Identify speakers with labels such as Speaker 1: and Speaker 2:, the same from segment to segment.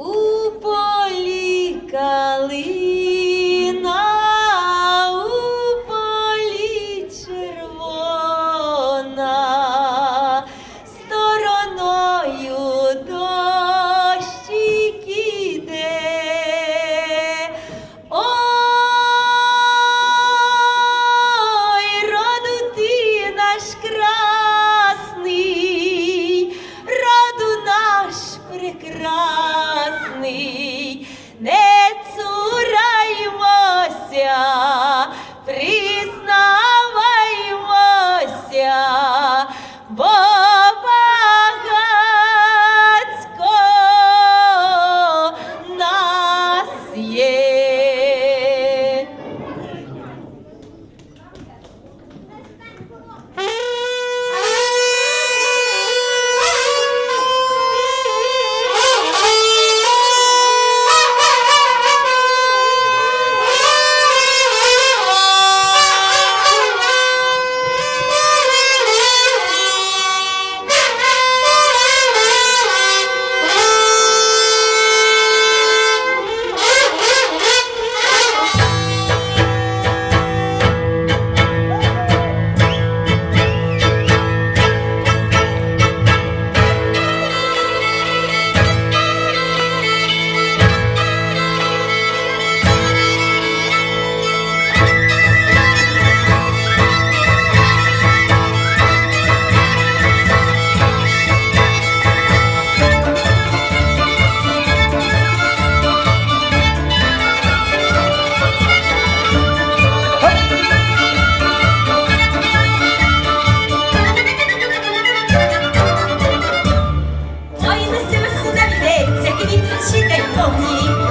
Speaker 1: Ooh. Whoa! 共你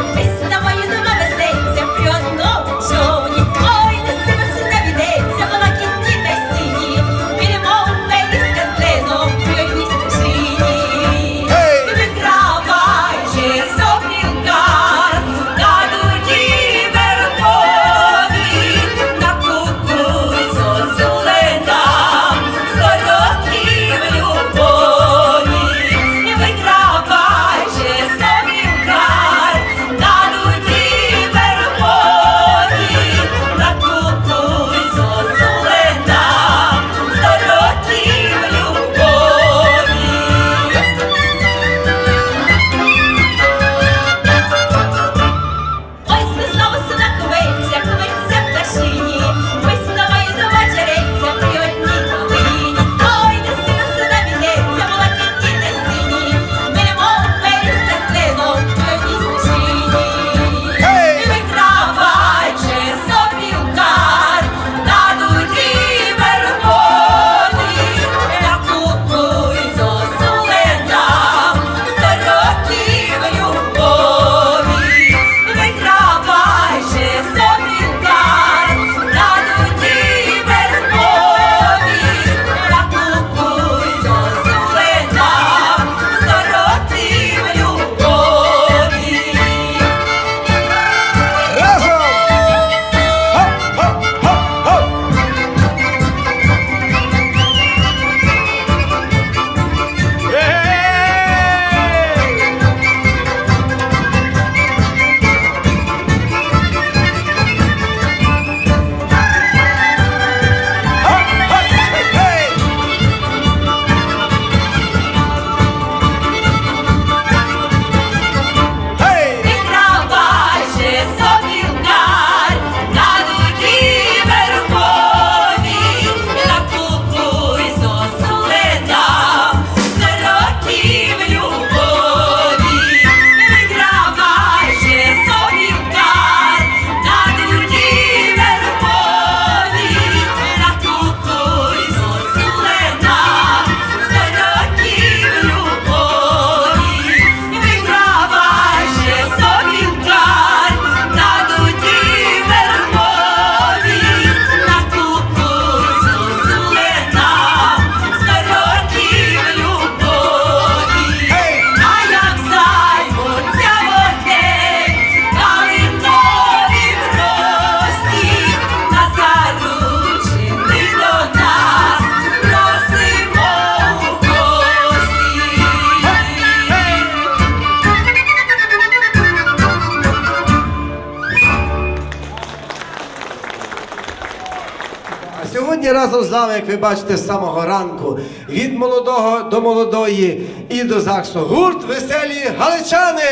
Speaker 2: сьогодні разом з вами, як ви бачите, з самого ранку, від молодого до молодої і до ЗАГСу. Гурт веселі галичани!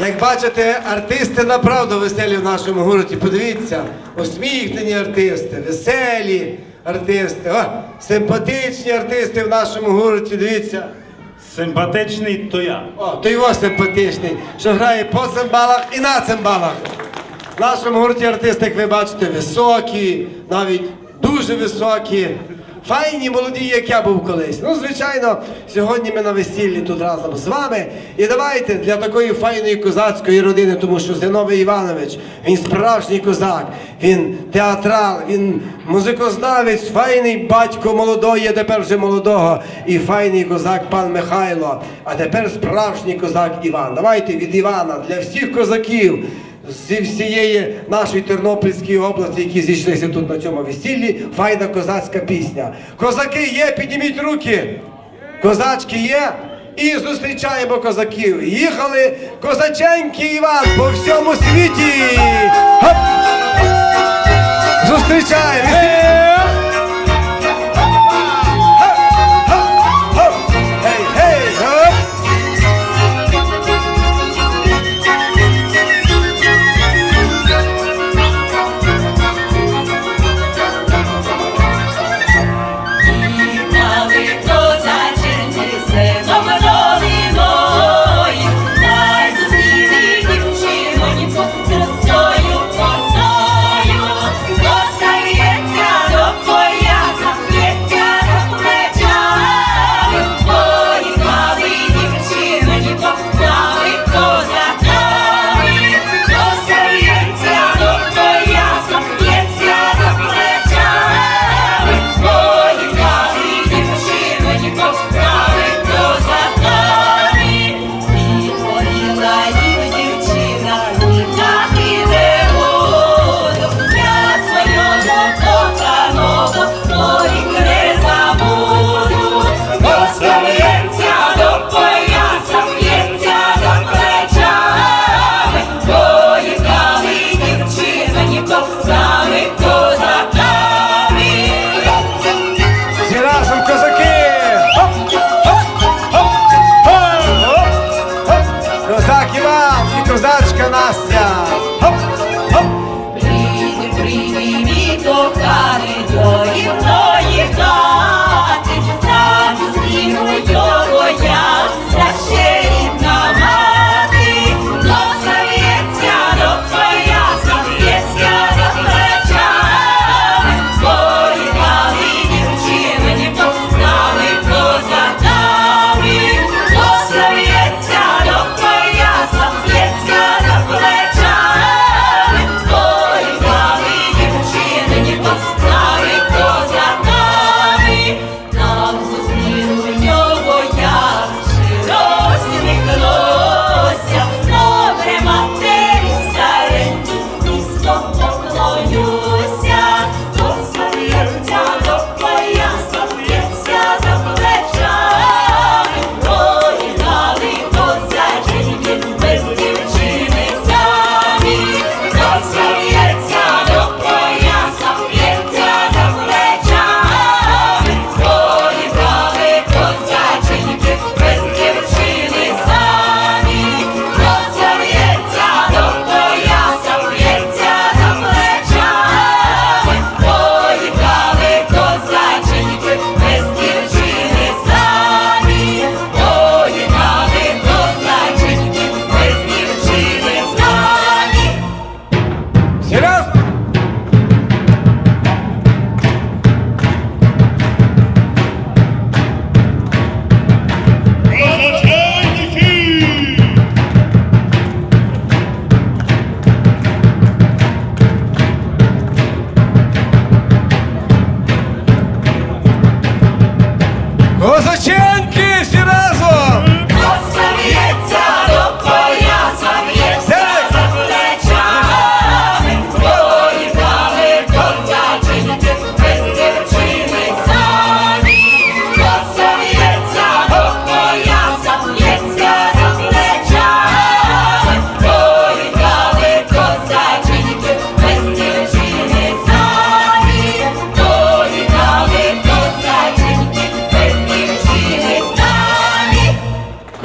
Speaker 2: Як бачите, артисти направду веселі в нашому гурті. Подивіться, усміхнені артисти, веселі артисти, о, симпатичні артисти в нашому гурті. Дивіться.
Speaker 3: Симпатичний то я.
Speaker 2: О, то його симпатичний, що грає по цимбалах і на цимбалах. В нашому гурті артисти, як ви бачите, високі, навіть дуже високі. Файні, молоді, як я був колись. Ну, звичайно, сьогодні ми на весіллі тут разом з вами. І давайте для такої файної козацької родини, тому що Зиновий Іванович, він справжній козак, він театрал, він музикознавець, файний батько молодої, а тепер вже молодого, і файний козак пан Михайло, а тепер справжній козак Іван. Давайте від Івана для всіх козаків зі всієї нашої Тернопільської області, які зійшлися тут на цьому весіллі, файна козацька пісня. Козаки є, підніміть руки. Козачки є. І зустрічаємо козаків. Їхали козаченьки Іван по всьому світі. Хоп! Зустрічаємо.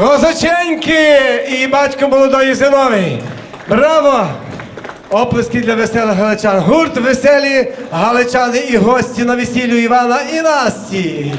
Speaker 2: Козаченьки і батько молодої Зиновій. Браво! Оплески для веселих галичан. Гурт веселі галичани і гості на весіллю Івана і Насті.